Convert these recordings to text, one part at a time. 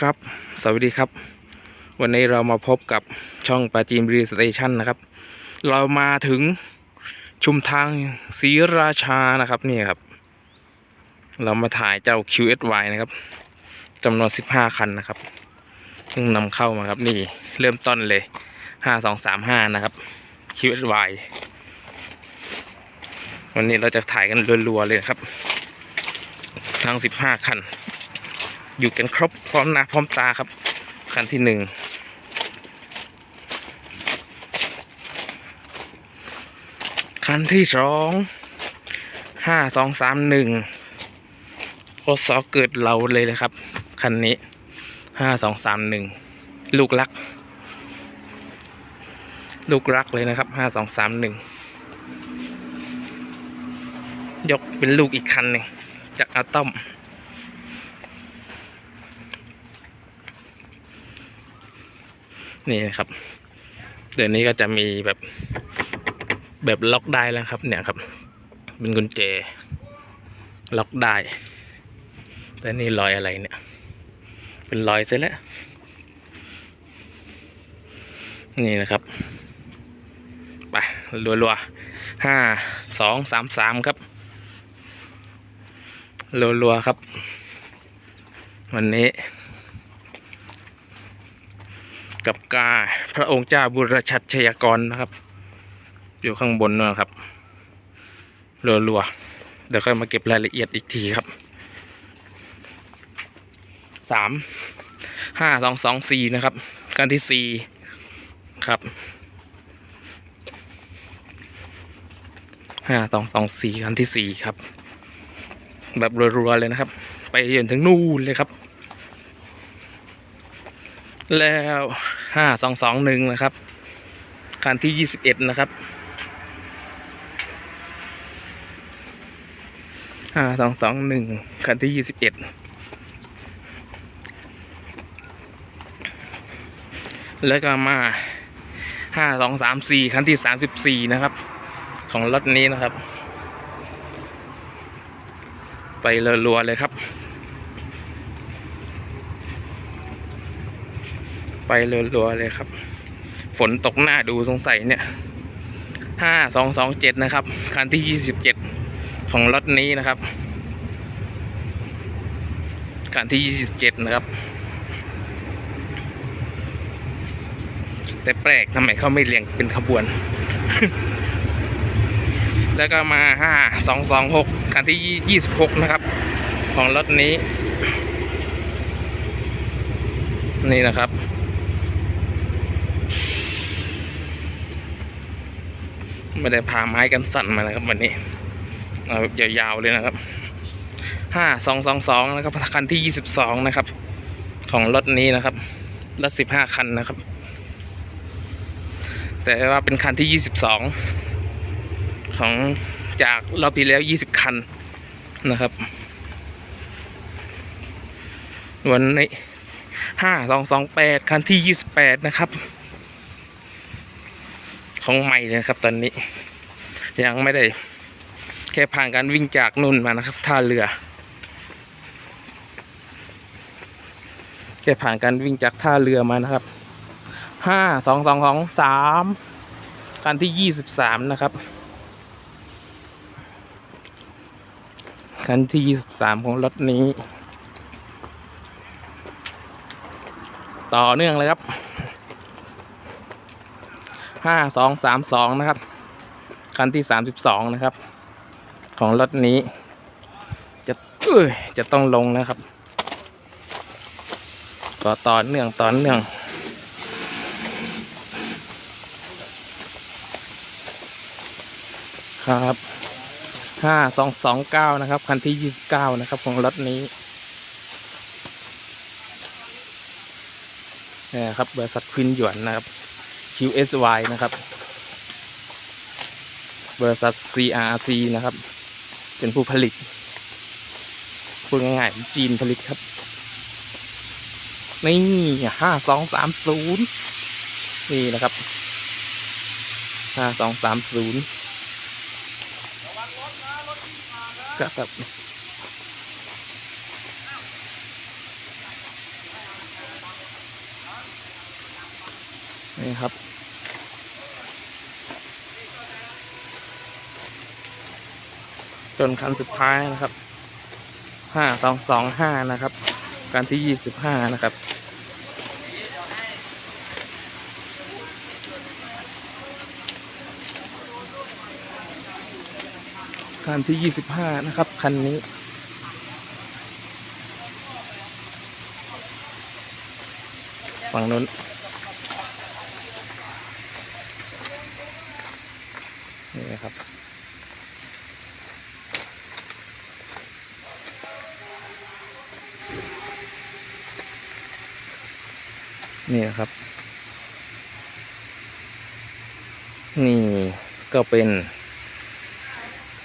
ครับ สวัสดีครับ วันนี้เรามาพบกับช่องปาจีนบรีสเตชันนะครับ เรามาถึงชุมทางศรีราชานะครับนี่ครับ เรามาถ่ายเจ้า QSY นะครับจำนวน 15 คันนะครับเพิ่งนำเข้ามาครับนี่เริ่มต้นเลย 5235 นะครับ QSY วันนี้เราจะถ่ายกันรัวๆเลยครับ ทั้ง 15 คัน อยู่กันครบพร้อมหน้าพร้อมตาครับ คันที่หนึ่งคันที่สองห้าสองสามหนึ่งโคสอเกิดเราเลยนะครับ คันนี้ห้าสองสามหนึ่งลูกรัก ลูกรักเลยนะครับห้าสองสามหนึ่งยกเป็นลูกอีกคันหนึ่งจากอะตอม นี่นะครับ เดี๋ยวนี้ก็จะมีแบบแบบล็อกได้แล้วครับ เนี่ยครับ เป็นกุญแจล็อกได้ แต่นี่รอยอะไรเนี่ย เป็นรอยเสร็จแล้ว นี่นะครับ ไปรัวๆห้าสองสามสามครับรัวๆครับ วันนี้ กับกาพระองค์เจ้าบุรชัดชยากรนะครับ อยู่ข้างบนนู่นนะครับรัวๆเดี๋ยวค่อยมาเก็บรายละเอียดอีกทีครับสามห้าสองสองสี่นะครับการที่สี่ครับห้าสองสองสี่คันที่สี่ครับ แบบรัวๆเลยนะครับ ไปจนถึงนู่นเลยครับ แล้วห้าสองสองหนึ่งนะครับคันที่ยี่สิบเอ็ดนะครับห้าสองสองหนึ่งคันที่ยี่สิบเอ็ดแล้วก็มาห้าสองสามสี่คันที่สามสิบสี่นะครับ ของรถนี้นะครับ ไปรัวๆเลยครับ ไป รัวๆเลยครับ ฝนตกหน้าดูสงสัยเนี่ยห้าสองสองเจ็ดนะครับ คันที่ยี่สิบเจ็ดของรถนี้นะครับ คันที่ยี่สิบเจ็ดนะครับ แต่แปลกทำไมเขาไม่เรียงเป็นขบวน แล้วก็มาห้าสองสองหกคันที่ยี่สิบหกนะครับ ของรถนี้ นี่นะครับ ไม่ได้พาไม้กันสั่นมานะครับ วันนี้เอาแบบยาวๆเลยนะครับห้าสองสองสองนะครับคันที่ยี่สิบสองนะครับ ของรถนี้นะครับรถสิบห้าคันนะครับ แต่ว่าเป็นคันที่ยี่สิบสองของจากรอบที่แล้วยี่สิบคันนะครับ วันนี้ห้าสองสองแปดคันที่ยี่สิบแปดนะครับ ของใหม่นะครับ ตอนนี้ ยังไม่ได้ แค่ผ่านการวิ่งจากนุ่นมานะครับ ท่าเรือ แค่ผ่านการวิ่งจากท่าเรือมานะครับห้าสองสองสองสามคันที่ยี่สิบสามนะครับคันที่ยี่สิบสามของรถนี้ ต่อเนื่องเลยครับ ห้าสองสามสองนะครับ คันที่สามสิบสองนะครับ ของรถนี้ จะจะต้องลงนะครับ ก็ต่อเนื่องต่อเนื่องครับห้าสองสองเก้านะครับ คันที่ยี่สิบเก้านะครับ ของรถนี้นี่ครับบริษัทควินหยวนนะครับ QSY นะครับ บริษัท CRC นะครับ เป็นผู้ผลิต พูดง่ายๆ จีนผลิตครับ นี่ห้าสองสามศูนย์นี่นะครับห้าสองสามศูนย์ครับนี่ครับ จนคันสุดท้ายนะครับห้าสองสองห้านะครับการที่ยี่สิบห้านะครับคันที่ยี่สิบห้านะครับ คันนี้ฝั่งนู้นนี่นะครับ นี่นะครับ นี่ก็เป็น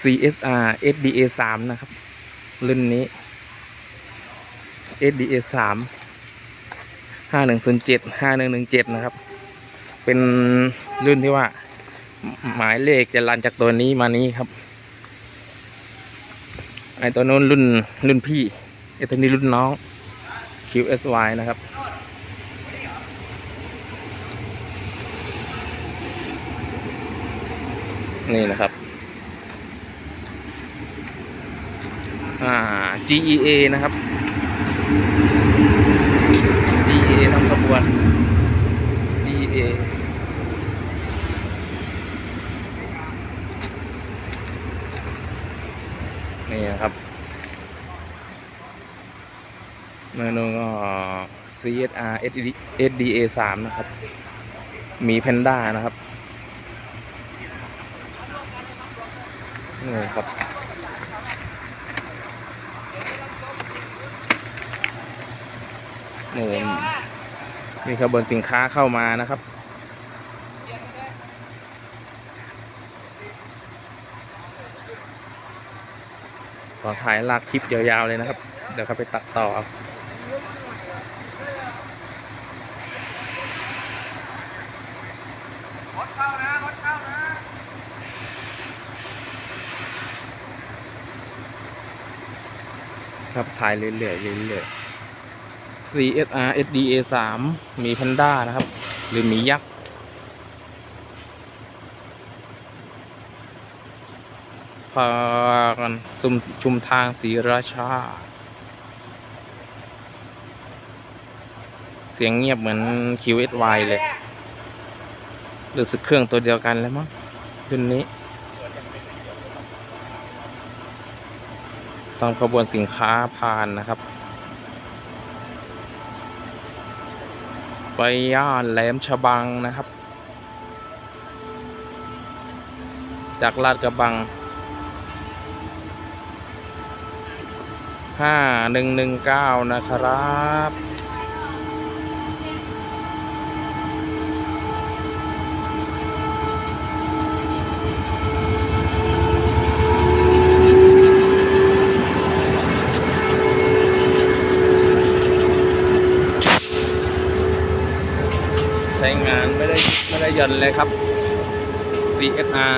CSR SDA 3นะครับ รุ่นนี้ SDA 3 5107 5117 นะครับ เป็นรุ่นที่ว่า หมายเลขจะรันจากตัวนี้มานี้ครับ ไอตัวนู้นรุ่นรุ่นพี่ไอตัวนี้รุ่นน้อง QSY นะครับ นี่นะครับ อ่า GEA นะครับ GEA ทั้งขบวน GEA นี่นะครับเมนูก็ CSR SDA 3 นะครับ มีแพนด้านะครับ นี่ครับโน่นมีขบวนสินค้าเข้ามานะครับ ขอถ่ายลากคลิปยาวๆเลยนะครับ เดี๋ยวเขาไปตัดต่อ ครับ ถ่ายเรื่อยๆเรื่อยๆ CSR SDA 3มีแพนด้านะครับ หรือมียักษ์พากันซุมชุมทางศรีราชา เสียงเงียบเหมือน QSY เลย หรู้สึกเครื่องตัวเดียวกันแล้วมั้งรุ่นนี้ ตามขบวนสินค้าผ่านนะครับ ไปย่านแหลมฉบังนะครับ จากลาดกระบังห้าหนึ่งหนึ่งเก้านะครับ ใช้งานไม่ได้ไม่ได้ห ย่อนเลยครับ CSR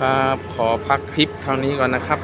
ครับขอพักคลิปเท่านี้ก่อนนะครับ